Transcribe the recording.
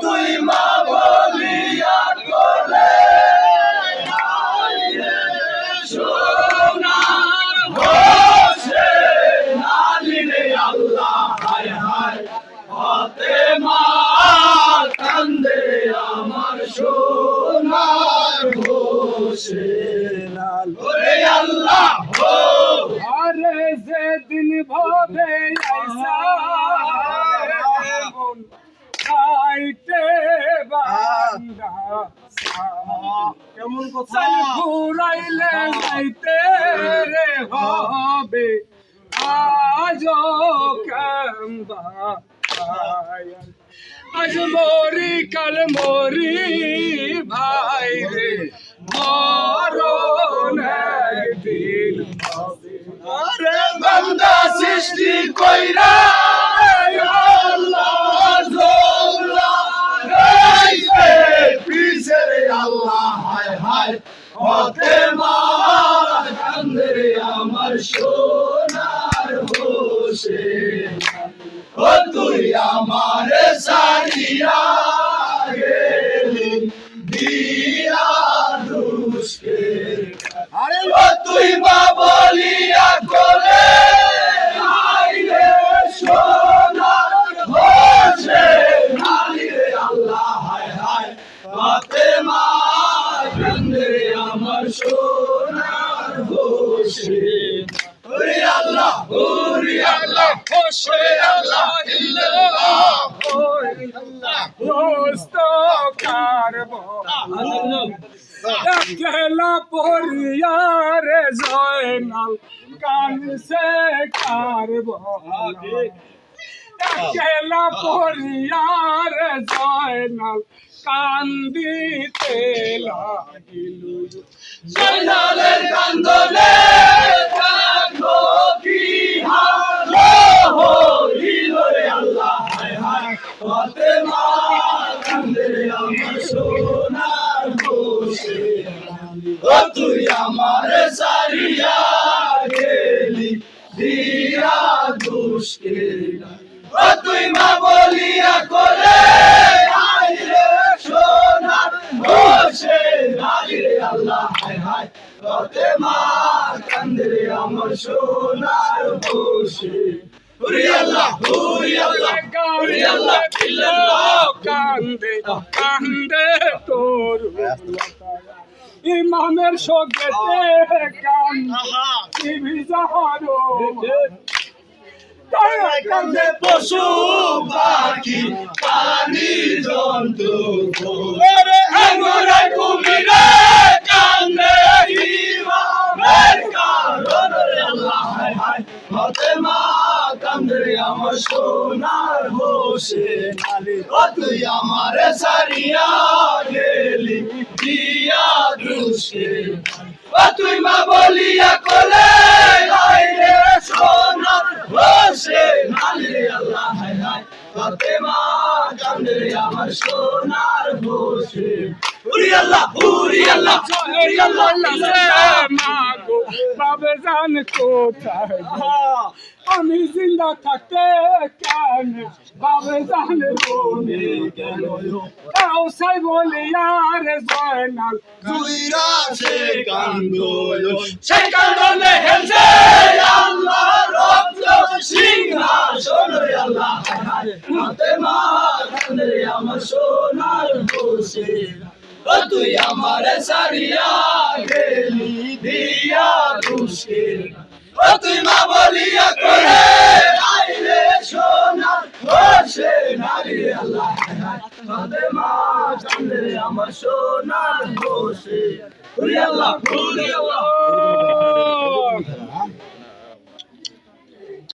তুই মা বলিয়া কোলে সোনা হোসে নালিনে আল্লাহ হায় হায় হাতে মা কান্দে আমার আরে ভবে আইসা খাইতে বান্দা কেমন সাল ঘুরাইলে যাইতে রে হবে। আজ কাম্বা আজ মরি, কাল মরি, ভাই রে, মরণ একদিন আরে বান্দা সৃষ্টি কইরা আল্লাহ হায় হায়। হতে আমার সোনার হোসে আমার সারিয়া দিয়া দুষ্কে আরে তুই বা বলিয়া কোলে আইরে সোনার হোসে নালি রে আল্লাহ হায় হায় পাতে মা কান্দে রে আমার সোনার হোসে ওরে আল্লাহ ওরে একলা পরিয়ার জয়নাল কানসে কারব একলা পরিয়ার জয়নাল কান্দিতে লাগিল জয়নালের কান্দলে কান্দো কি হালো হইল রে আল্লাহ হায় হায় হতে মা কান্দে আমার সোনার বসে ও তুই আমার সারিয়া গেলি দিয়া দুষ্কে ও তুই মা বলিয়া করে আইরে সোনার বসে আইরে আল্লাহ, হায় হায়, তোতে মা কান্দে রে আমার সোনার বসে উরি আল্লাহ উরি আল্লাহ কান্দে কান্দে তোর ইমামের সঙ্গে কান্দে পশু পাখি পানি জন্তু আঙ্গুরে কুমিরে কান্দে ইমামের কারণ রে আল্লাহ হায় হায় হতে মা কান্দে রে আমার সোনার নালি ও তুই আমার সারিয়া গেলি দিয়া দুষে। ও তুই মা বলিয়া কোলে আইরে সোনার বসে নালি রে আল্লাহ হায় হায় হতে মা কান্দে রে আমার সোনার বসে উরি আমি জিন্দা থাকতে কেন বাবে জান রোনে কেন সাই বলি আর জয়নাল দুইরা সে কান্দল সেই কান্দনে হেলছে আল্লাহ, রক্ত সিংহাসন আল্লাহ। হাতে মা রে আমার সোনার হোসেরা ও তুই আমার সারিয়া গেলি দিয়া ঘুষেরা ও তুই মা বলিয়া করে আইলে সোনার হোসেনা রে আল্লাহ তবে মা চান্দে আমার সোনার হোসেনা রে আল্লাহ রে